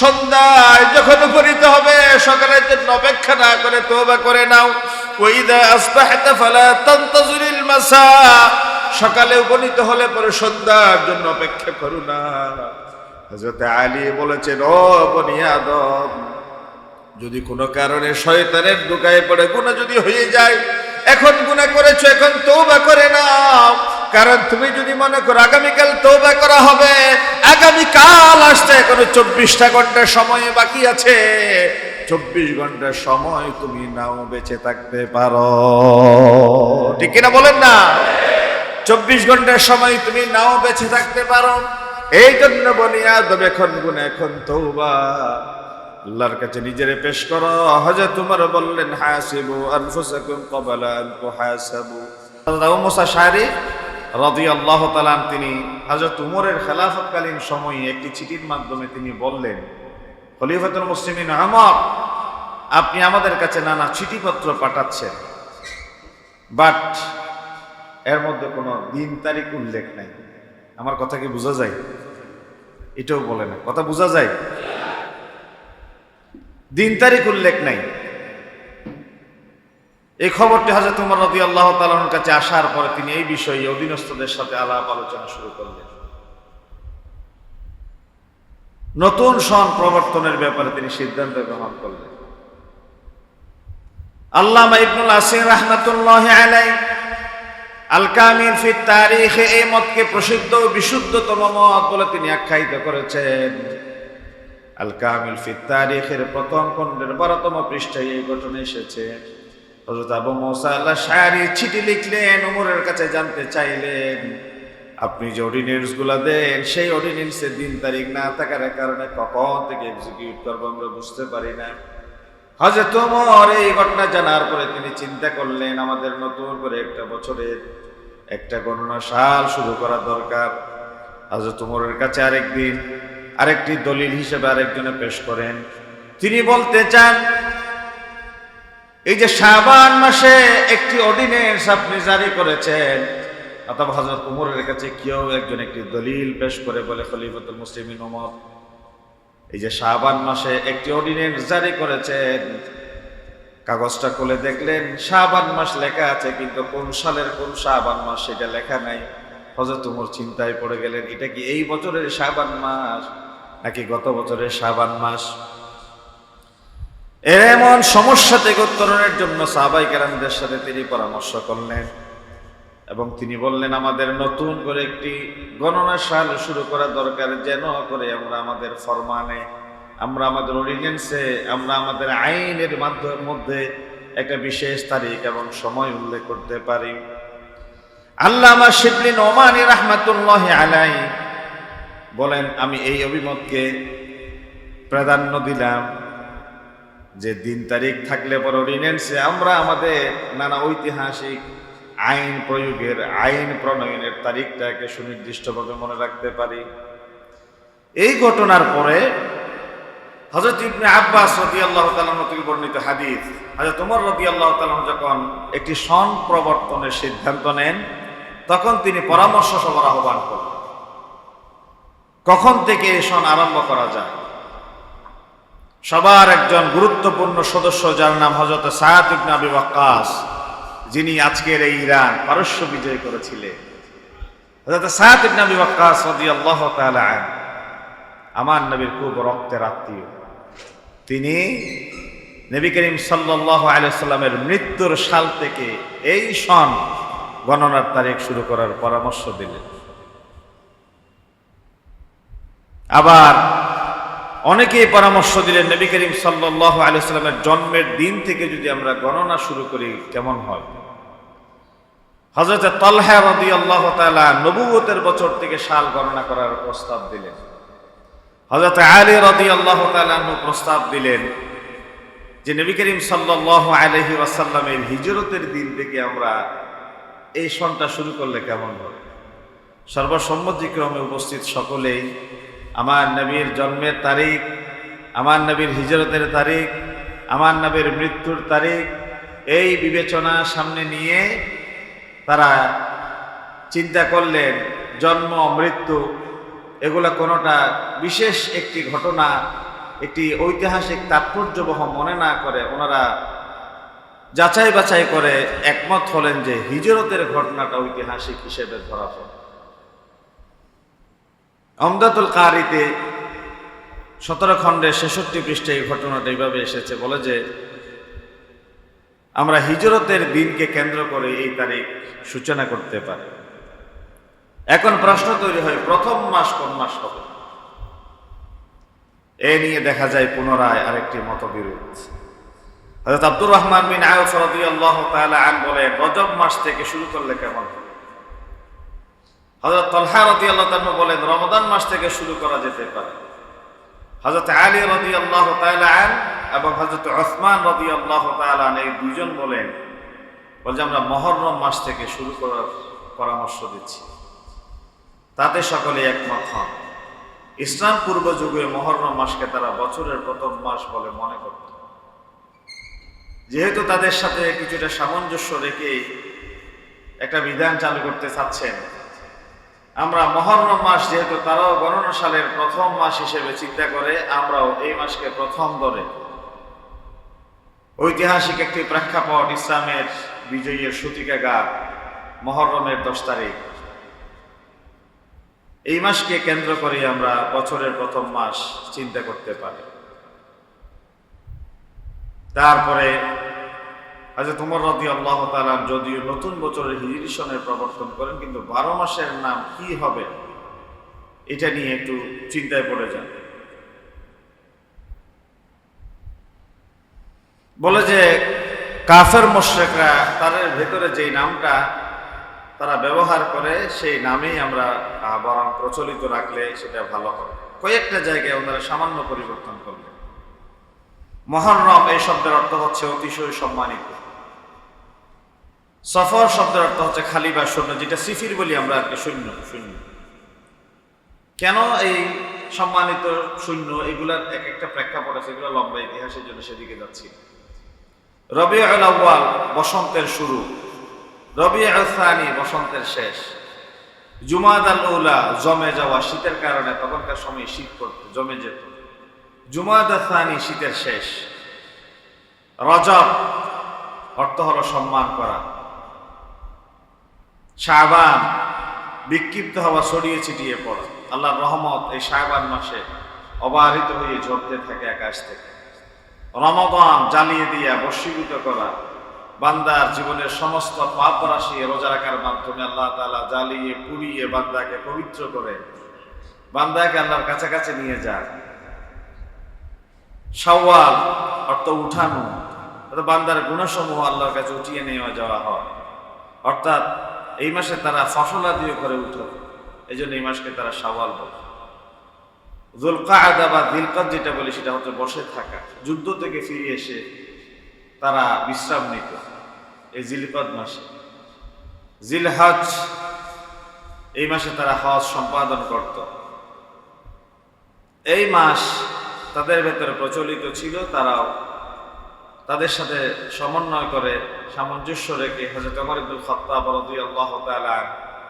সন্ধ্যায় যখন উপনীত হবে, সকালের জন্য অপেক্ষা না করে তোবা করে নাও। ওইদা আসবাহতা ফালা তান্তাজুরিল মাসা। সকালে উপনীত হলে পরে সন্ধ্যার জন্য অপেক্ষা করো না। হযরত আলী বলেছেন, ও বনি আদম, যদি কোনো কারণে শয়তানের দোকায় পড়ে, গুনাহ যদি হয়ে যায়, এখন গুনাহ করেছ, এখন তওবা করে নাও। কারণ তুমি যদি মনে করো আগামীকাল তওবা করা হবে, আগামীকাল আসতে এখনও চব্বিশটা ঘণ্টা সময় বাকি আছে, চব্বিশ ঘণ্টার সময় তুমি নাও বেঁচে থাকতে পারো। ঠিক কিনা বলেন না? চব্বিশ ঘণ্টার সময় তুমি নাও বেঁচে থাকতে পারো। এই জন্য বনিয়া তবে এখন গুণ এখন তৌবা আল্লাহর কাছে নিজেরে পেশ করো। হযরত তোমার বললেন, হাসিবু আনফুসাকুম ক্বাবলা আন তুহাসাবু। মুসা শারি রাদিয়াল্লাহু আল্লাহ আন তিনি হযরত উমরের খেলাফতকালীন সময়ে একটি চিঠির মাধ্যমে তিনি বললেন, খলিফাতুল মুসলিমিন আহমদ আপনি আমাদের কাছে নানা চিঠিপত্র পাঠাচ্ছেন বাট এর মধ্যে কোনো দিন তারিখ উল্লেখ নাই। আমার কথা কি বোঝা যায়? এটাও বলে না। কথা বোঝা যায়? দিন তারিখ উল্লেখ নাই। এই খবরটি হাজরত উমর রদি আল্লাহ তালার কাছে আসার পরে তিনি এই বিষয়ে অধীনস্থদের সাথে আলাপ আলোচনা শুরু করলেন। নতুন সন প্রবর্তনের ব্যাপারে তিনি সিদ্ধান্ত গ্রহণ করলেন। আল্লামা ইবনুল আলাই আল কামিল ফি তারিখে এই মতকে প্রসিদ্ধ ও বিশুদ্ধতম মত বলে তিনি আখ্যায়িত করেছেন। আল কামিল ফি তারিখের প্রথম খণ্ডের বারোতম পৃষ্ঠায় এই ঘটনা এসেছে। হযরত আবু মুসা আল্লাহ শায়রি চিঠি লিখলেন, উমরের কাছে জানতে চাইলেন, আপনি যে অর্ডিনেন্সগুলা দেন, সেই অর্ডিনেন্সের দিন তারিখ না থাকার কারণে কখন থেকে এক্সিকিউট করব আমরা বুঝতে পারি না। হজরত ওমর এই ঘটনা জানার পরে তিনি চিন্তা করলেন, আমাদের নতুন করে একটা বছরের একটা গণনা সাল শুরু করা দরকার। হজরত ওমরের কাছে আরেকদিন আরেকটি দলিল হিসেবে আরেকজনে পেশ করেন। তিনি বলতে চান এই যে শাবান মাসে একটি অর্ডিনেন্স আপনি জারি করেছেন, অথবা হজরত উমরের কাছে কেউ একজন একটি দলিল পেশ করে বলে, খলিফতুল মুসলিমিন ওমর এই যে শাবান মাসে একটি অর্ডিনেন্স জারি করেছেন, কাগজটা খুলে দেখলেন, শাবান মাস লেখা আছে, কিন্তু কোন সালের কোন শাবান মাস সেটা লেখা নাই। হজরত উমর চিন্তায় পড়ে গেলেন, এটা কি এই বছরের শাবান মাস নাকি গত বছরের শাবান মাস? এমন সমস্যা থেকে উত্তরণের জন্য সাহাবাই কেরামদের সাথে তিনি পরামর্শ করলেন এবং তিনি বললেন, আমাদের নতুন করে একটি গণনা সাল শুরু করা দরকার, যেন করে আমরা আমাদের ফরমানে, আমরা আমাদের অর্ডিনেন্সে আমরা আমাদের আইনের মাধ্যমের মধ্যে একটা বিশেষ তারিখ এবং সময় উল্লেখ করতে পারি। আল্লামা শিবলিন ওমানি রহমাতুল্লাহ আলাই বলেন, আমি এই অভিমতকে প্রাধান্য দিলাম। যে দিন তারিখ থাকলে পর অর্ডিনেন্সে আমরা আমাদের নানা ঐতিহাসিক আইন প্রয়োগের, আইন প্রণয়নের তারিখটাকে সুনির্দিষ্টভাবে মনে রাখতে পারি। এই ঘটনার পরে হজরত ইবনে আব্বাস রদি আল্লাহ থেকে বর্ণিত হাদিস হজরত উমর রদি আল্লাহ তালাহ যখন একটি সন প্রবর্তনের সিদ্ধান্ত নেন, তখন তিনি পরামর্শ সভার আহ্বান করেন কখন থেকে এই সন আরম্ভ করা যায়? সবার একজন গুরুত্বপূর্ণ সদস্য যার নাম হজরত সায়াদ ইবনে আবি ওয়াক্কাস, যিনি আজকের এই ইরান পারস্য বিজয় করেছিলেন। হজরত সায়াদ ইবনে আবি ওয়াক্কাস রাদিয়াল্লাহু তাআলা আমার নবীর খুব রক্তের আত্মীয়। তিনি নবী করিম সাল্লাহ আলাইসাল্লামের মৃত্যুর সাল থেকে এই সন গণনার তারিখ শুরু করার পরামর্শ দিলেন। আবার অনেকেই পরামর্শ দিলেন, নবী করিম সাল্লাহ আলাইসাল্লামের জন্মের দিন থেকে যদি আমরা গণনা শুরু করি, কেমন হয়? হজরত তলহা রদি আল্লাহ তালা নবুয়তের বছর থেকে সাল গণনা করার প্রস্তাব দিলেন। হজরত আলী রদি আল্লাহ তালু প্রস্তাব দিলেন যে, নবী করিম সাল্লাহ আলহি ওয়াসাল্লামের হিজরতের দিন থেকে আমরা এই সনটা শুরু করলে কেমন হবে? সর্বসম্মতিক্রমে উপস্থিত সকলেই আমার নবীর জন্মের তারিখ, আমার নবীর হিজরতের তারিখ, আমার নবীর মৃত্যুর তারিখ, এই বিবেচনা সামনে নিয়ে তারা চিন্তা করলেন, জন্ম, মৃত্যু, এগুলো কোনোটা বিশেষ একটি ঘটনা, একটি ঐতিহাসিক তাৎপর্যবহ মনে না করে, ওনারা যাচাই বাছাই করে একমত হলেন যে হিজরতের ঘটনাটা ঐতিহাসিক হিসেবে ধরা পড়ে। অমদাতুল কারিতে সতেরো খণ্ডে ছেষট্টি পৃষ্ঠে এই ঘটনাটা এইভাবে এসেছে। বলে যে, আমরা হিজরতের দিনকে কেন্দ্র করে এই তারিখ সূচনা করতে পারি। এখন প্রশ্ন তৈরি হয়, প্রথম মাস কোন মাস হবে? এ নিয়ে দেখা যায় পুনরায় আরেকটি মতবিরোধ। হযরত আব্দুর রহমান বিন আয়ফ রাদিয়াল্লাহু তাআলা আন বলেন, রজব মাস থেকে শুরু করলে কেমন হবে হযরত তলহা রাদিয়াল্লাহু তাআলা বলেন, রমজান মাস থেকে শুরু করা যেতে পারে। হযরত আলী রাদিয়াল্লাহু তাআলা আন এবং হযরত ওসমান রাদিয়াল্লাহু তাআলা আন এই দুইজন বলেন বলে যে আমরা মহররম মাস থেকে শুরু করার পরামর্শ দিচ্ছি। তাতে সকলে একমত হন। ইসলাম পূর্ব যুগে মহররম মাসকে তারা বছরের প্রথম মাস বলে মনে করত। যেহেতু তাদের সাথে কিছুটা সামঞ্জস্য রেখে একটা বিধান চালু করতে চাচ্ছেন আমরা মহরম মাস যেহেতু তারাও গণনা সালের প্রথম মাস হিসেবে চিন্তা করে, আমরাও এই মাসকে প্রথম ধরে। ঐতিহাসিক একটি প্রেক্ষাপট ইসলামের বিজয়ের সূতিকাগার মহরমের দশ তারিখ। এই মাসকে কেন্দ্র করে আমরা বছরের প্রথম মাস চিন্তা করতে পারি। তারপরে হাজরত উমর রদি আল্লাহ তালা যদিও নতুন বছরের হিজরি সনের প্রবর্তন করেন, কিন্তু বারো মাসের নাম কি হবে? এটা নিয়ে একটু চিন্তায় পড়ে যান। বলে যে কাফের মোশ্রেকরা তাদের ভেতরে যেই নামটা তারা ব্যবহার করে, সেই নামেই আমরা বরং প্রচলিত রাখলে সেটা ভালো হবে। কয়েকটা জায়গায় ওনারা সামান্য পরিবর্তন করলেন। মহরম এই শব্দের অর্থ হচ্ছে অতিশয় সম্মানিত। সফর শব্দের অর্থ হচ্ছে খালি বা শূন্য, যেটা সিফির বলি আমরা আর কি, শূন্য শূন্য। কেন এই সম্মানিত শূন্য, এগুলার এক একটা প্রেক্ষাপট আছে, এগুলো লম্বা ইতিহাসের জন্য সেদিকে যাচ্ছি। রবি আউয়াল, বসন্তের শুরু। রবি আসানি বসন্তের শেষ। জুমাদ আল উলা, জমে যাওয়া শীতের কারণে তখনকার সময় শীত করত জমে যেত। জুমাদ আসানি শীতের শেষ। রজব, অর্থ হলো সম্মান করা। শাহবান বিক্ষিপ্ত হওয়া ছড়িয়ে ছিটিয়ে পড়া। আল্লাহর রহমত এই শাহবান মাসে অবাহিত হয়ে ঝরতে থাকে আকাশ থেকে। রমাদান জ্বালিয়ে দিয়া বশীভূত করা বান্দার জীবনের সমস্ত পাপ রাশি রোজা রাখার মাধ্যমে আল্লাহ তাআলা জ্বালিয়ে, পুড়িয়ে বান্দাকে পবিত্র করে বান্দাকে আল্লাহর কাছাকাছি নিয়ে যায়। শাওয়াল অর্থ উঠানো বান্দার গুণসমূহ আল্লাহর কাছে উঠিয়ে নেওয়া, যাওয়া হয়। অর্থাৎ এই মাসে তারা ফসলাদিও করে উঠো এই জন্য এই মাসকে তারা শাওয়াল বলে। জুলকাদা বা দিলকাত যেটা বলি, সেটা হচ্ছে বসে থাকা। যুদ্ধ থেকে ফিরে এসে তারা বিশ্রাম নিত এই জিলকদ মাসে। জিলহজ, এই মাসে তারা হজ সম্পাদন করত। এই মাস তাদের ভেতরে প্রচলিত ছিল তারাও তাদের সাথে সমন্বয় করে সামঞ্জস্য রেখে হজরত অমর ইবুল খত্তাব রাদিয়াল্লাহু তাআলা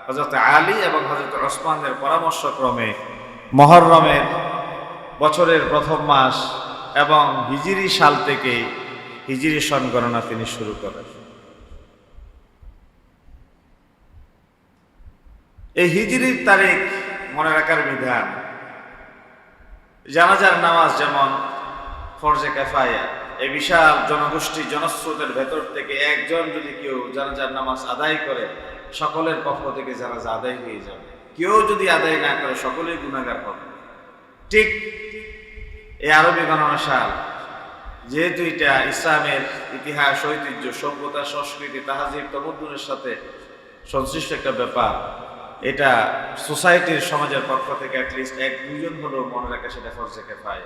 হজরত আলী এবং হজরত ওসমানের পরামর্শক্রমে মহররমের বছরের প্রথম মাস এবং হিজিরি সাল থেকে হিজিরি গণনা তিনি শুরু করেন। এই হিজরির তারিখ মনে রাখার বিধান, জানাজার নামাজ যেমন ফরজে কাফায়া এই বিশাল জনগোষ্ঠী, জনস্রোতের ভেতর থেকে একজন যদি কেউ জানাজার নামাজ আদায় করে, সকলের পক্ষ থেকে জানাজা আদায় হয়ে যাবে, কেউ যদি আদায় না করে, সকলেই গুণাগার হবে। ঠিক এই আরবি গণনা সাল যেহেতু এটা ইসলামের ইতিহাস, ঐতিহ্য, সভ্যতা, সংস্কৃতি তাহাজিব তমদ্দুনের সাথে সংশ্লিষ্ট একটা ব্যাপার, এটা সোসাইটির সমাজের পক্ষ থেকে অ্যাটলিস্ট এক দুজন হলেও মনে রাখা সেটা ফরজেকে পায়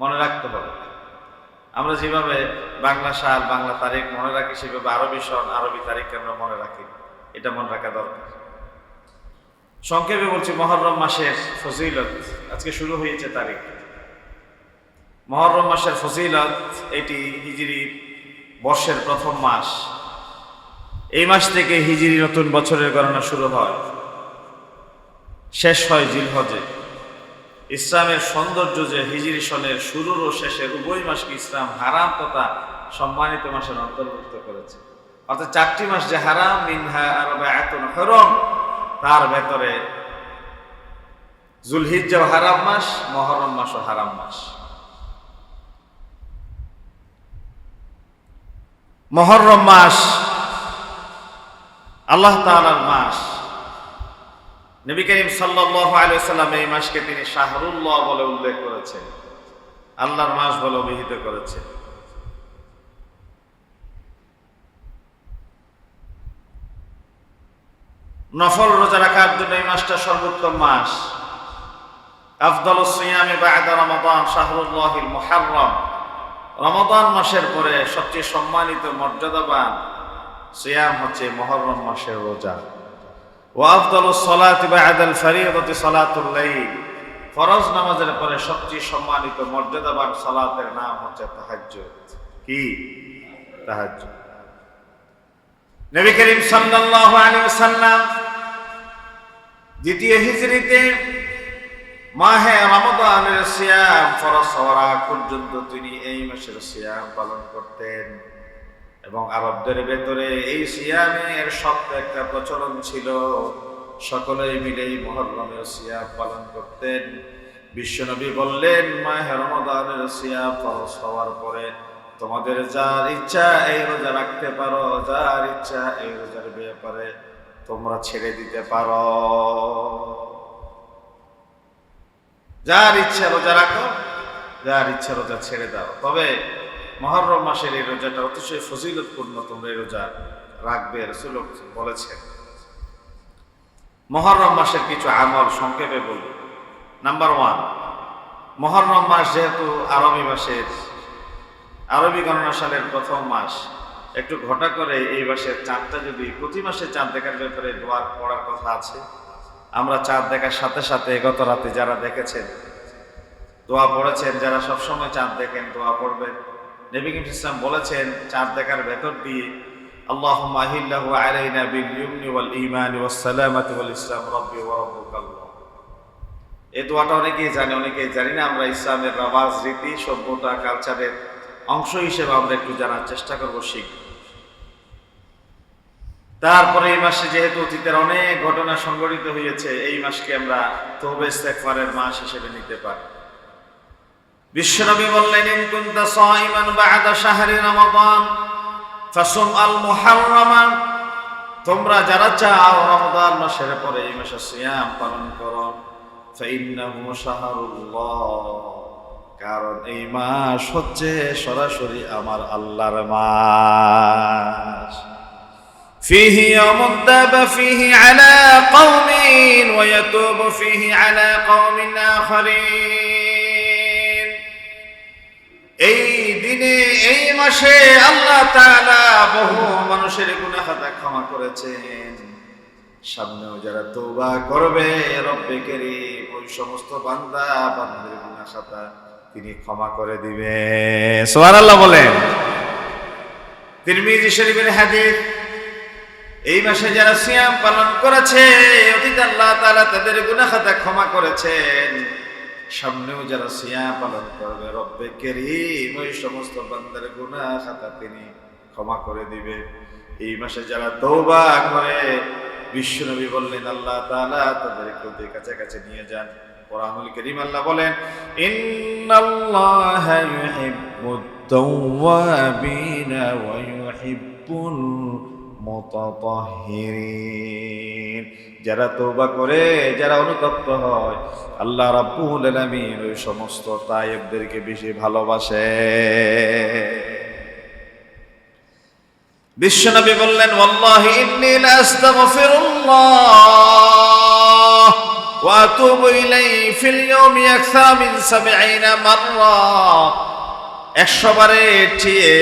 মনে রাখতে হবে। আমরা যেভাবে বাংলা সাল, বাংলা তারিখ মনে রাখি, সেভাবে আরবি সন আরবি তারিখকে আমরা মনে রাখি। এটা মনে রাখা দরকার। সংক্ষেপে বলছি, মহরম মাসের ফজিলত, আজকে শুরু হয়েছে তারিখ। মহরম মাসের ফজিলত, এটি হিজিরি বর্ষের প্রথম মাস। এই মাস থেকে হিজিরি নতুন বছরের গণনা শুরু হয়। শেষ হয় জিলহজে। ইসলামের সৌন্দর্য যে হিজরি সনের শুরুর ও শেষের উভয় মাসকে ইসলাম হারাম তথা সম্মানিত মাসের অন্তর্ভুক্ত করেছে। অর্থাৎ চারটি মাস যে হারাম হরম, তার ভেতরে জুলহিজ্জাও হারাম মাস, মহরম মাসও হারাম মাস। মহরম মাস আল্লাহ তাআলার মাস। নবী করিম সাল্লাল্লাহু আলাইহি সাল্লাম এই মাসকে তিনি শাহরুল্লাহ বলে উল্লেখ করেছেন। আল্লাহর মাস বলে অভিহিত করেছেন। নফল রোজা রাখার জন্য এই মাসটা সর্বোত্তম মাস। আফদল সিয়ামে বায়দা রমাদান শাহরুল্লাহিল মুহাররম। রমাদান মাসের পরে সবচেয়ে সম্মানিত মর্যাদাবান সিয়াম হচ্ছে মহরম মাসের রোজা। ও সলাত বায়দাল ফরিয়দতি সালাতুল লাইল। ফরজ নামাজের পরে সবচেয়ে সম্মানিত, মর্যাদাবান সালাতের নাম হচ্ছে তাহাজ্জুদ। কি? তাহাজ্জুদ। নবী করিম সাল্লাল্লাহু আলাইহি ওয়াসাল্লাম দ্বিতীয় হিজরিতে মাহে রমদানের সিয়াম ফরজ হওয়ার পর্যন্ত তিনি এই মাসের সিয়াম পালন করতেন। এবং আরবদের ভেতরে এই সিয়ামের শব্দ একটা প্রচলন ছিল। সকলেই মিলে এই মহরমের সিয়াম পালন করতেন। বিশ্বনবী বললেন, মাহে রমদানের সিয়াম ফরজ হওয়ার পরে তোমাদের যার ইচ্ছা এই রোজা রাখতে পারো, যার ইচ্ছা এই রোজার ব্যাপারে তোমরা ছেড়ে দিতে পারো। যার ইচ্ছা রোজা রাখো, যার ইচ্ছা রোজা ছেড়ে দাও। তবে মহরম মাসের এই রোজাটা অতিশয় ফজিলতপূর্ণ তোমরা এই রোজা রাখবে রসুল বলেছেন। মহরম মাসের কিছু আমল সংক্ষেপে বলব নাম্বার ওয়ান মহরম মাস যেহেতু আরবি মাসের, আরবি গণনা সালের প্রথম মাস, একটু ঘটা করে এই মাসের চাঁদটা যদি প্রতি মাসে চাঁদ দেখার ব্যাপারে দোয়ার পড়ার কথা আছে, আমরা চাঁদ দেখার সাথে সাথে গত রাতে যারা দেখেছেন, দোয়া পড়েছেন, যারা সবসময় চাঁদ দেখেন, দোয়া পড়বেন। নবী কিম ইসলাম বলেছেন, চাঁদ দেখার ভেতর দিয়ে আল্লাহ মাহিল্লাহু আলাইনা বিল ইউমনি ওয়াল সালামাতি ওয়াল ইসলাম রাব্বি ওয়া এই দোয়াটা অনেকেই অনেকেই জানি না, আমরা ইসলামের রাবাজ রীতি, সভ্যতা, কালচারের অংশ হিসেবে আমরা একটু জানার চেষ্টা করব শিখব তারপরে এই মাসে যেহেতু অতীতের অনেক ঘটনা সংঘটিত হয়েছে, এই মাসকে আমরা ইস্তেগফারের মাস হিসেবে নিতে পারি। বিশ্বনবী বললেন ইন কুনতা সাইমান বা'দা শাহরি রমাদান ফাসুম আল মুহাররামা তোমরা যারা চাও রমাদান মাসের পরে এই মাসে সিয়াম পালন করো ফাইন্নাহু শাহরুল্লাহ কারণ এই মাস হচ্ছে সরাসরি আমার আল্লাহর মাস فيه يوم تاب فيه على قوم ويتوب فيه على قوم آخرين এই দিনে, এই মাসে আল্লাহ তাআলা বহু মানুষের গুনাহ খাতা ক্ষমা করেছেন। সামনেও যারা তওবা করবে, রব্বে কারীম, ওই সমস্ত বান্দা বান্দাদের গুনাহ খাতা তিনি ক্ষমা করে দিবে। সুবহানাল্লাহ বলেন। তিরমিজি শরীফের হাদিস, এই মাসে যারা সিয়াম পালন করেছে, অতীত আল্লাহ তাআলা তাদের গুনাহ খাতা ক্ষমা করেছেন। সামনেও যারা সিয়াম পালন করবে, রব্বে কেরিম, ওই সমস্ত বান্দার গুনাহ খাতা তিনি ক্ষমা করে দিবে। এই মাসে যারা তওবা করে, বিশ্বনবী বললেন, আল্লাহ তাআলা তাদেরকে ওদের কাছাকাছি নিয়ে যান। কোরআনুল করিম আল্লাহ বলেন, ইন্নাল্লাহা ইউহিব্বুত তাওয়াবিনা ওয়া ইউহিব্বুল মুতাতাহহিরিন যারা তওবা করে, যারা অনুতপ্ত হয়, আল্লাহ রাব্বুল আলামিন ওই সমস্ত তায়েবদেরকে বেশি ভালোবাসে। বিশ্বনবী বললেন, ওয়াল্লাহি ইন্নী লা আস্তাগফিরুল্লাহ ওয়া আতুবু ইলাইহি ফিল ইয়াউমি আকসার মিন 70 মাররা। 100 বারের চেয়ে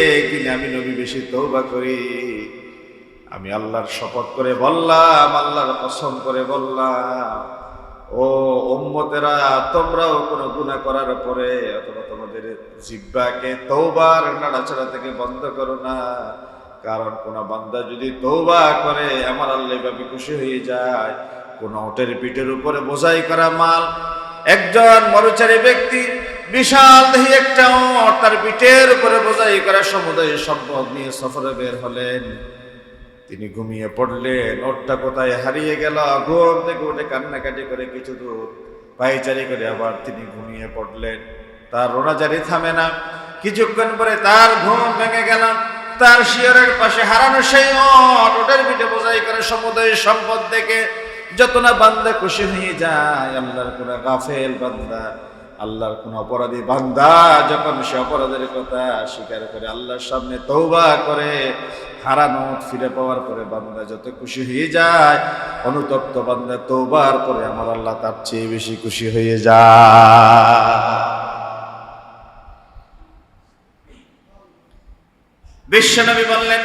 আমি নবী বেশি তওবা করি। আমি আল্লাহর শপথ করে বললাম, আল্লাহর কসম করে বললাম, ও উম্মতেরা, তোমরাও কোনো গুনাহ করার পরে অথবা তোমাদের জিব্বাকে তওবার নাড়াচাড়া থেকে বন্ধ করো না। কারণ কোন বান্দা যদি তৌবা করে, আমার আল্লাহ ভাবে খুশি হয়ে যায়। কোন ওটের পিঠের উপরে বোঝাই করা মাল, একজন মরুচারী ব্যক্তি বিশাল দেহি একটা তার পিঠের উপরে বোঝাই করা সমুদায় সম্পদ নিয়ে সফরে বের হলেন। তিনি ঘুমিয়ে পড়লেন ওটটা কোথায় হারিয়ে গেল? ঘুম থেকে উঠে কান্নাকাটি করে কিছু দূর পাইচারি করে আবার তিনি ঘুমিয়ে পড়লেন। তার রোনাজারি থামে না। কিছুক্ষণ পরে তার ঘুম ভেঙে গেল। তার শিয়রের পাশে হারানো সেই ওট, ওটের পিঠে বোঝাই করে সমুদায় সম্পদ দেখে যত না বান্দা খুশি হয়ে যায়, আল্লাহর কোন গাফেল বান্দা আল্লাহর কোন অপরাধী বান্দা যখন সে অপরাধের কথা স্বীকার করে, আল্লাহর সামনে তৌবা করে হারানো ফিরে পাওয়ার পরে বান্দা যত খুশি হয়ে যায়, অনুতপ্ত বান্দা তৌবার পরে আমার আল্লাহ তার চেয়ে বেশি খুশি হয়ে যায়। বিশ্ব বিশ্বনবী বললেন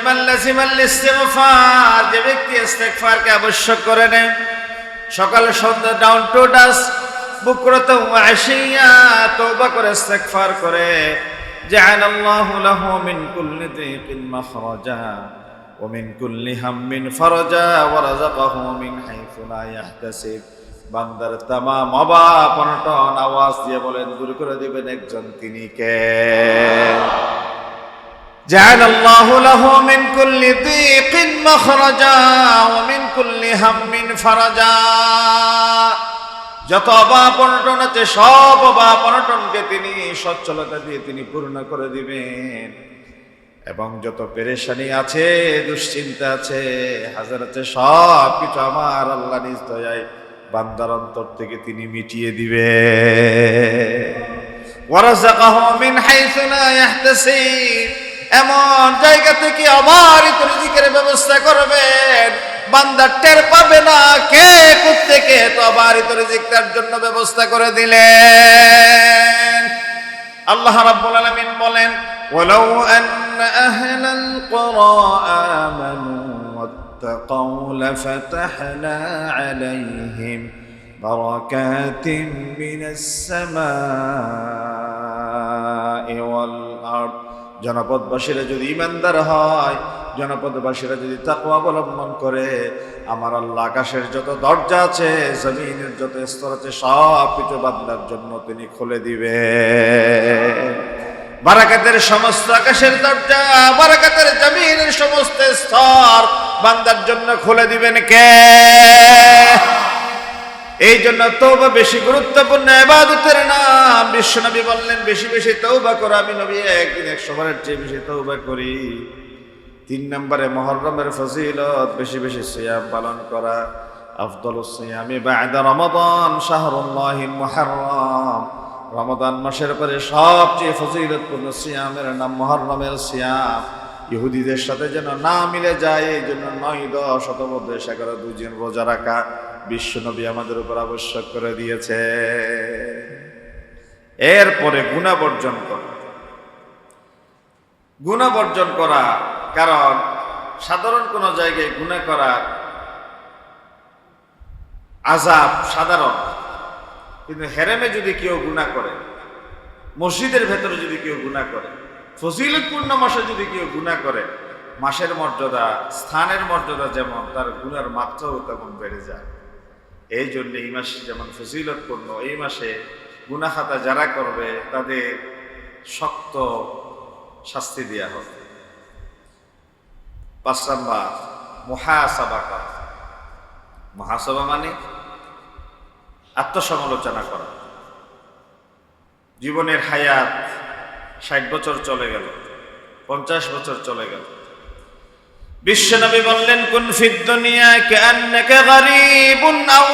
যে ব্যক্তি ইস্তেগফারকে আবশ্যক করে নেয়। সকাল সন্ধ্যা ডাউন টু ডাস বুকরত আশিয়া তওবা করে ইস্তেগফার করে جعل الله له من كل ضيق مخرجا ومن كل هم فرجا ورزقه من حيث لا يحتسب বান্দার তামাম অবাক অনটন আওয়াজ দিয়ে বলেন দূর করে দিবেন একজন তিনি কে جعل الله له من كل ضيق مخرجا ومن كل هم فرجا যত অভাব অনটন আছে, সব অভাব অনটনকে তিনি সচ্ছলতা দিয়ে তিনি পূর্ণ করে দিবেন। এবং যত পেরেশানি আছে, দুশ্চিন্তা আছে, হাজার আছে, সব কিছু আমার আল্লাহ নিজ দয়ায় বান্দার অন্তর থেকে তিনি মিটিয়ে দিবে মিন এমন জায়গা থেকে অবারিত রিজিকের ব্যবস্থা করবেন। বান্দা টের পাবে না কে থেকে তো আবার রিজিক তার জন্য ব্যবস্থা করে দিলেন। আল্লাহ রাব্বুল আলামিন বলেন আন্না আহলাল কুরা আমানু ওয়াত্তাকাউ লাফাতাহনা আলাইহিম বারাকাতিন মিনাস সামাই ওয়াল আরদ। জনপদবাসীরা যদি ইমানদার হয় জনপদবাসীরা যদি তাকওয়া অবলম্বন করে, আমার আল্লাহ আকাশের যত দরজা আছে, জমিনের যত স্তর আছে, সব কিছু বান্দার জন্য তিনি খুলে দিবে। বারাকাতের সমস্ত আকাশের দরজা, বারাকাতের জমিনের সমস্ত স্তর বান্দার জন্য খুলে দিবেন কে? এই জন্য তৌবা বেশি গুরুত্বপূর্ণ এবাদতের নাম। বিশ্বনবী বললেন, বেশি বেশি তৌবা করো। আমি নবী একদিন এক বারের চেয়ে বেশি তৌবা করি। তিন নম্বরে মহরমের ফজিলত, বেশি বেশি সিয়াম পালন করা। আফদল সিয়ামি বাদা রমাদান শাহরুল্লাহিল মুহাররম। রমাদান মাসের পরে সবচেয়ে ফজিলতপূর্ণ সিয়ামের নাম মহরমের সিয়াম। ইহুদিদের সাথে যেন না মিলে যায়, এই জন্য নয় দশ শতমধ্যে এগারো দুজন রোজা রাখা বিশ্বনবী আমাদের উপর আবশ্যক করে দিয়েছে। এরপরে গুণা বর্জন করা। গুণা বর্জন করা কারণ সাধারণ কোনো জায়গায় গুণা করা আজাব সাধারণ। কিন্তু হেরেমে যদি কেউ গুণা করে, মসজিদের ভেতরে যদি কেউ গুণা করে, ফজিলতপূর্ণ মাসে যদি কেউ গুণা করে, মাসের মর্যাদা, স্থানের মর্যাদা যেমন, তার গুণার মাত্রাও তেমন বেড়ে যায়। এই জন্য এই মাসে যেমন ফজিলতপূর্ণ, এই মাসে গুনাখাতা যারা করবে, তাদের শক্ত শাস্তি দেওয়া হবে। পাঁচ নাম্বার মহাসাবা করা মহাসভা মানে আত্মসমালোচনা করা। জীবনের হায়াত ষাট বছর চলে গেল, পঞ্চাশ বছর চলে গেল। বিশ্বনবী বললেন, কোন ফিদ দুনিয়া কান্নাকা গরীবুন আও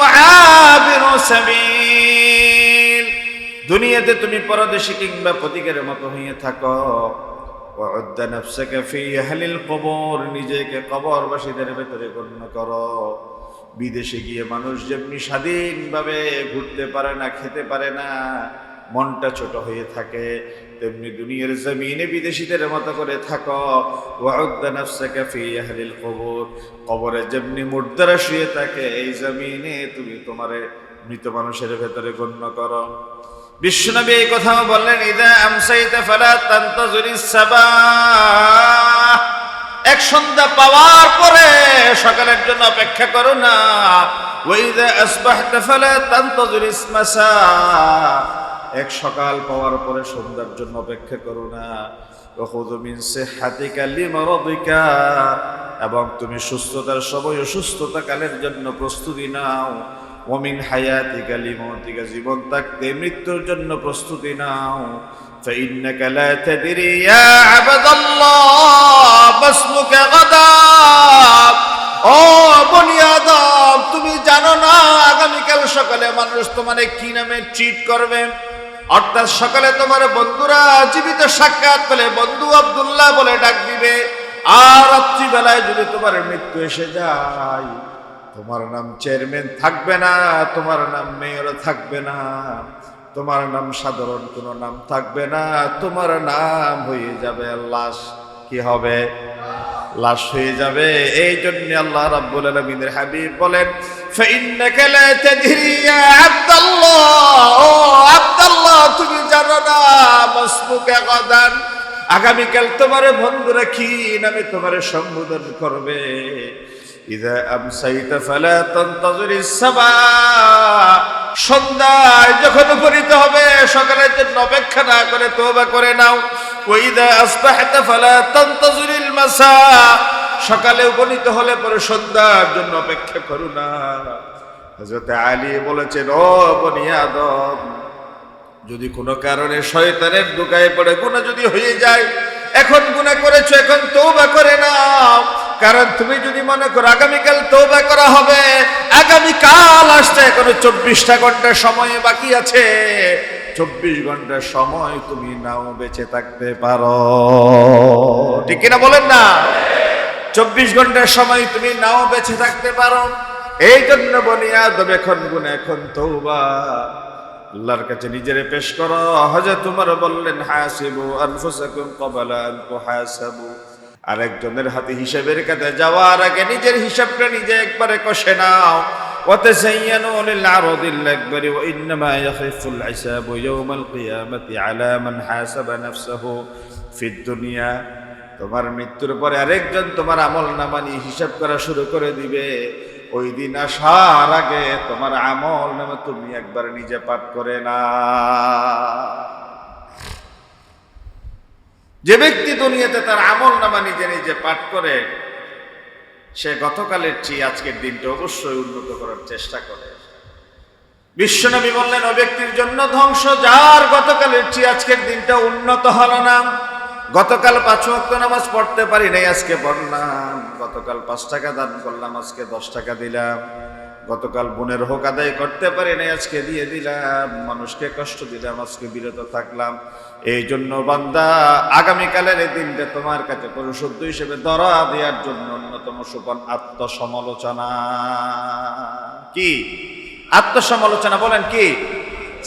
দুনিয়াতে তুমি পরদেশী কিংবা প্রতীকের মতো হয়ে থাকো। ওয়াউদ্দা নাফসাকা ফি আহলিল কবর, নিজেকে কবরবাসীদের ভেতরে গণ্য করো। বিদেশে গিয়ে মানুষ যেমনি স্বাধীনভাবে ঘুরতে পারে না, খেতে পারে না, মনটা ছোট হয়ে থাকে, তেমনি দুনিয়ার জমিনে বিদেশিদের মতো করে থাকো। ওয়াউদ্দা নাফসাকা ফি আহলিল কবর, কবরে যেমনি মুর্দারা শুয়ে থাকে, এই জমিনে তুমি তোমারে মৃত মানুষের ভেতরে গণ্য করো। বিষ্ণুনবী এই কথাও বললেন, ইদা আমসাইতা ফালা তান্তাজুরি সাবাহ এক সন্ধ্যা পাওয়ার পরে সকালের জন্য অপেক্ষা করো না। ওইদা আসবাহতা ফালা তান্তাজুরি মাসা এক সকাল পাওয়ার পরে সন্ধ্যার জন্য অপেক্ষা করো না। এবং তুমি সুস্থতার সময় অসুস্থতাকালের জন্য প্রস্তুতি নাও। ওমিন হায়াতিকা লিমতিকা জীবন থাকতে মৃত্যুর জন্য প্রস্তুতি নাও فإنك لا تدري يا عبد الله ما اسمك غدا ও বনি আদম তুমি জানো না আগামীকাল সকালে মানুষ তোমারে কি নামে ট্রিট করবে অর্থাৎ সকালে তোমার বন্ধুরা জীবিত সাক্ষাৎ পেলে বন্ধু আব্দুল্লাহ বলে ডাক দিবে আর রাত্রিবেলায় যদি তোমার মৃত্যু এসে যায় তোমার নাম চেয়ারম্যান থাকবে না, তোমার নাম মেয়র থাকবে না, তোমার নাম সাধারণ কোনো নাম থাকবে না, তোমার নাম হয়ে যাবে লাশ। কি হবে? লাশ হয়ে যাবে। এই জন্য আল্লাহ রাব্বুল আলামিনের হাবিব বলেন তাদরি ইয়া আব্দুল্লাহ। ও আব্দুল্লাহ, তুমি জানো না, মাসবুকা গাদান। আগামীকাল তোমার বন্ধুরা কি নামে তোমার সম্বোধন করবে। ইদা আমসাইতা ফালা তানতাজিরিস সাবা। সন্ধ্যায় যখন উপনীত হবে, সকালের জন্য অপেক্ষা না করে তোবা করে নাও। ওইদা আসবাহতা ফালা তানতাজিরিল মাসা। সকালে উপনীত হলে পরে সন্ধ্যার জন্য অপেক্ষা করো না। হযরত আলী বলেছেন, ও বনি আদম, যদি কোনো কারণে শয়তানের দুকায় পড়ে, গুনাহ যদি হয়ে যায়, এখন গুনাহ করেছ, এখন তওবা করে নাও। কারণ তুমি যদি মনে করো আগামীকাল তওবা করা হবে, আগামীকাল আসতে এখনও চব্বিশটা ঘণ্টা সময় বাকি আছে, চব্বিশ ঘণ্টার সময় তুমি নাও বেঁচে থাকতে পারো। ঠিক কিনা বলেন না? চব্বিশ ঘণ্টার সময় তুমি নাও বেঁচে থাকতে পারো। এই জন্য বনি আদম এখন গুণ এখন তৌবা আল্লাহর কাছে নিজেরে পেশ করো। হযরত তোমার বললেন, হাসিবু আনফুসাকুম ক্বাবলা আন তুহাসাবু আরেকজনের হাতে হিসাবের কাছে যাওয়ার আগে নিজের হিসাবটা নিজে একবারে কষে নাও وتزينوا للعرض الأكبر وإنما يخف الحساب يوم القيامة على من حاسب نفسه في الدنيا তোমার মৃত্যুর পরে আরেকজন তোমার আমল নামা নিয়ে হিসাব করা শুরু করে দিবে ওই দিন আসার আগে তোমার আমল নামা তুমি একবার নিজে পাঠ করে না যে ব্যক্তি দুনিয়াতে তার আমল নামা নিজে নিজে পাঠ করে, সে গতকালের চেয়ে আজকের দিনটা অবশ্যই উন্নত করার চেষ্টা করে। বিশ্বনবী বললেন, ও ব্যক্তির জন্য ধ্বংস, যার গতকালের চেয়ে আজকের দিনটা উন্নত হলো না। গতকাল পাঁচ ওয়াক্ত নামাজ পড়তে পারি নাই, আজকে পড়লাম গতকাল পাঁচ টাকা দান করলাম, আজকে দশ টাকা দিলাম। গতকাল বোনের হোক আদায় করতে পারি নাই আজকে দিয়ে দিলাম। মানুষকে কষ্ট দিলাম, আজকে বিরত থাকলাম। এই জন্য বান্দা, আগামীকালের এই দিনটা তোমার কাছে পরিশুদ্ধ হিসেবে ধরা দেওয়ার জন্য অন্যতম সুপন আত্মসমালোচনা। কি? আত্মসমালোচনা বলেন কি?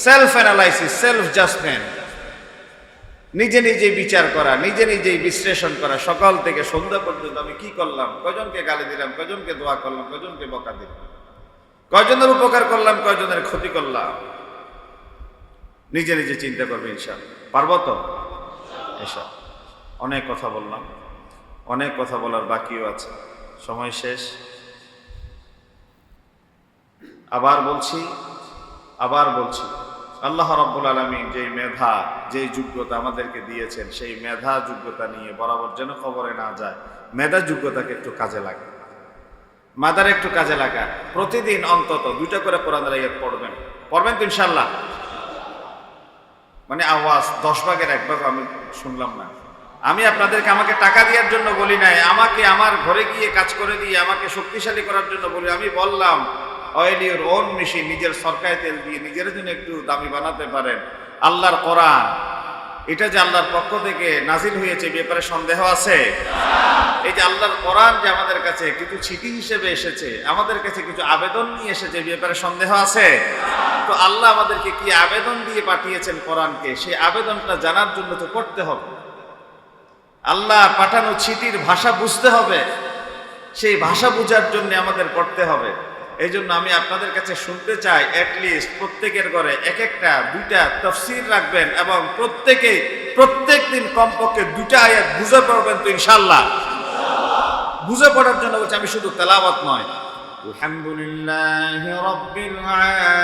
সেলফ অ্যানালাইসিস সেলফ জাজমেন্ট নিজে নিজে বিচার করা, নিজে নিজেই বিশ্লেষণ করা। সকাল থেকে সন্ধ্যা পর্যন্ত আমি কি করলাম? কজনকে গালি দিলাম? কজনকে দোয়া করলাম? কজনকে বকা দিলাম? কয়জনের উপকার করলাম, কয়জনের ক্ষতি করলাম? নিজে নিজে চিন্তা করবে ইনশাল পারব তো? এসব অনেক কথা বললাম। অনেক কথা বলার বাকিও আছে। সময় শেষ। আবার বলছি আবার বলছি। আল্লাহ রব্বুল আলমী যেই মেধা, যেই যোগ্যতা আমাদেরকে দিয়েছেন, সেই মেধা যোগ্যতা নিয়ে বরাবর যেন খবরে না যায়, মেধা যোগ্যতাকে একটু কাজে লাগে। মাদার একটু কাজে লাগা প্রতিদিন অন্তত দুইটা করে কোরআন রাইয়াত পড়বেন। পড়বেন তো ইনশাল্লাহ মানে আওয়াজ, দশ ভাগের এক ভাগ আমি শুনলাম না। আমি আপনাদেরকে আমাকে টাকা দেওয়ার জন্য বলি নাই, আমাকে আমার ঘরে গিয়ে কাজ করে দিয়ে আমাকে শক্তিশালী করার জন্য বলি। আমি বললাম অয়েল ইউর ওন মেশিন নিজের সরকারি তেল দিয়ে নিজের জন্য একটু দামি বানাতে পারেন। আল্লাহর কোরআন এটা যে আল্লাহর পক্ষ থেকে নাজিল হয়েছে ব্যাপারে সন্দেহ আছে? এই যে আল্লাহর কোরআন যে আমাদের কাছে কিছু ছিটি হিসেবে এসেছে, আমাদের কাছে কিছু আবেদন নিয়ে এসেছে ব্যাপারে সন্দেহ আছে? তো আল্লাহ আমাদেরকে কি আবেদন দিয়ে পাঠিয়েছেন কোরআনকে? সেই আবেদনটা জানার জন্য তো করতে হবে। আল্লাহ পাঠানো ছিটির ভাষা বুঝতে হবে। সেই ভাষা বোঝার জন্য আমাদের করতে হবে। এই জন্য আমি আপনাদের কাছে শুনতে চাই অ্যাটলিস্ট প্রত্যেকের ঘরে এক একটা, দুইটা তফসির রাখবেন এবং প্রত্যেকে প্রত্যেক দিন কমপক্ষে দুটা আয়াত বুঝে পড়বেন তো ইনশাল্লাহ বুঝে পড়ার জন্য বলছি আমি শুধু তেলাওয়াত নয়। আলহামদুলিল্লাহ রব্বিল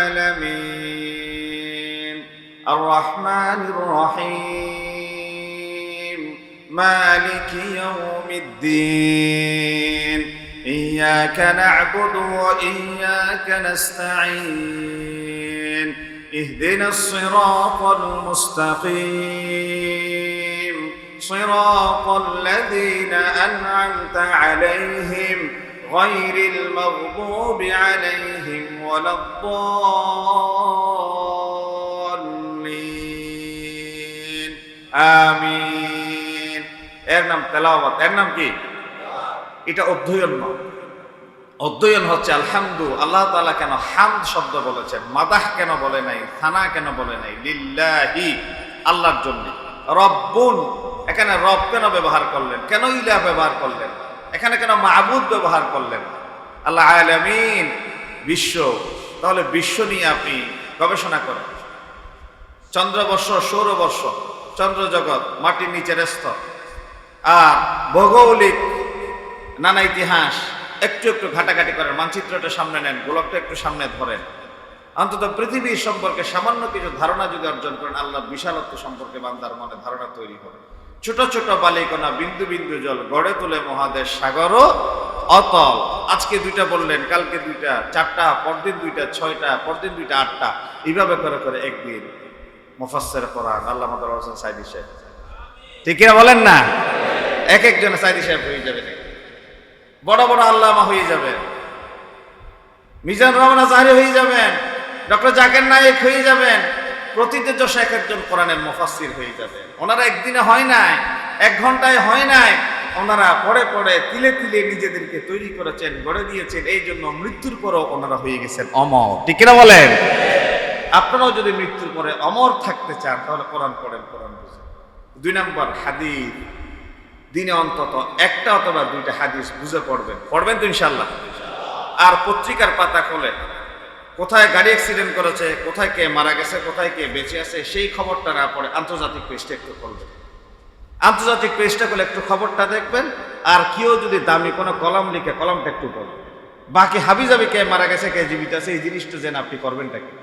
আলামিন। আর রহমানির রহিম। মালিকি ইয়াউমিদ্দিন। إياك نعبد وإياك نستعين اهدنا الصراط المستقيم صراط الذين أنعمت عليهم غير المغضوب عليهم ولا الضالين آمين এর নাম তেলাওয়াত এর নাম কি এটা অধ্যয়ন নয় অধ্যয়ন হচ্ছে আলহামদু, আল্লাহ তালা কেন হামদ শব্দ বলেছেন, মাদাহ কেন বলে নাই থানা কেন বলে নাই, লিল্লাহি, আল্লাহর জন্য। রব্বুন, এখানে রব কেন ব্যবহার করলেন? কেন ইলা ব্যবহার করলেন? এখানে কেন মাহবুদ ব্যবহার করলেন? আল্লাহ আলামিন, বিশ্ব, তাহলে বিশ্ব নিয়ে আপনি গবেষণা করেন। চন্দ্রবর্ষ, সৌরবর্ষ চন্দ্র জগৎ মাটির নিচের স্তর। আর ভৌগোলিক নানা ইতিহাস, একটু একটু ঘাটাঘাটি করেন, মানচিত্রটা সামনে নেন গোলকটা একটু সামনে ধরেন। অন্তত পৃথিবী সম্পর্কে সামান্য কিছু ধারণা যদি অর্জন করেন, আল্লাহ বিশালত্ব সম্পর্কে বান্দার মনে ধারণা তৈরি হবে। ছোট ছোট বালিকণা, বিন্দু বিন্দু জল, গড়ে তোলে মহাদেশ, সাগরও অতল। আজকে দুইটা বললেন, কালকে দুইটা, চারটা, পরদিন দুইটা, ছয়টা, পরদিন দুইটা, আটটা। এইভাবে করে করে একদিন মুফাসসির কোরআন। আল্লাহ মাদার হোসেন সাইদি সাহেব। ঠিক বলেন না? এক একজন সাইদি সাহেব হয়ে যাবে? বড় বড় আল্লামা হয়ে যাবেন। মিজান রহমান জাহারি হয়ে যাবেন, ডক্টর জাকের নায়েক হয়ে যাবেন প্রতিটি যশ এক একজন কোরআনের মুফাসসির হয়ে যাবেন। ওনারা একদিনে হয় নাই, এক ঘন্টায় হয় নাই, ওনারা পরে পরে তিলে তিলে নিজেদেরকে তৈরি করেছেন, গড়ে দিয়েছেন, এই জন্য মৃত্যুর পরও ওনারা হয়ে গেছেন অমর। ঠিক কিনা বলেন? আপনারাও যদি মৃত্যুর পরে অমর থাকতে চান, তাহলে কোরআন পড়েন, কোরআন বুঝেন। দুই নম্বর হাদিস দিনে অন্তত একটা অথবা দুইটা হাদিস বুঝে পড়বেন। পড়বেন তো ইনশাল্লাহ আর পত্রিকার পাতা খোলে। কোথায় গাড়ি অ্যাক্সিডেন্ট করেছে, কোথায় কে মারা গেছে, কোথায় কে বেঁচে আছে, সেই খবরটা না পড়ে আন্তর্জাতিক পেজটা একটু খুলবেন আন্তর্জাতিক পেজটা করলে একটু খবরটা দেখবেন, আর কেউ যদি দামি কোনো কলম লিখে, কলমটা একটু পড়বেন বাকি হাবিজাবি কে মারা গেছে, কে জীবিত আছে, এই জিনিসটা যেন আপনি করবেনটা কি?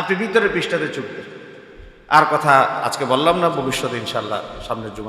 আপনি ভিতরে পৃষ্ঠাতে চুপবেন আর কথা আজকে বললাম না, ভবিষ্যতে ইনশাল্লাহ সামনের জুমা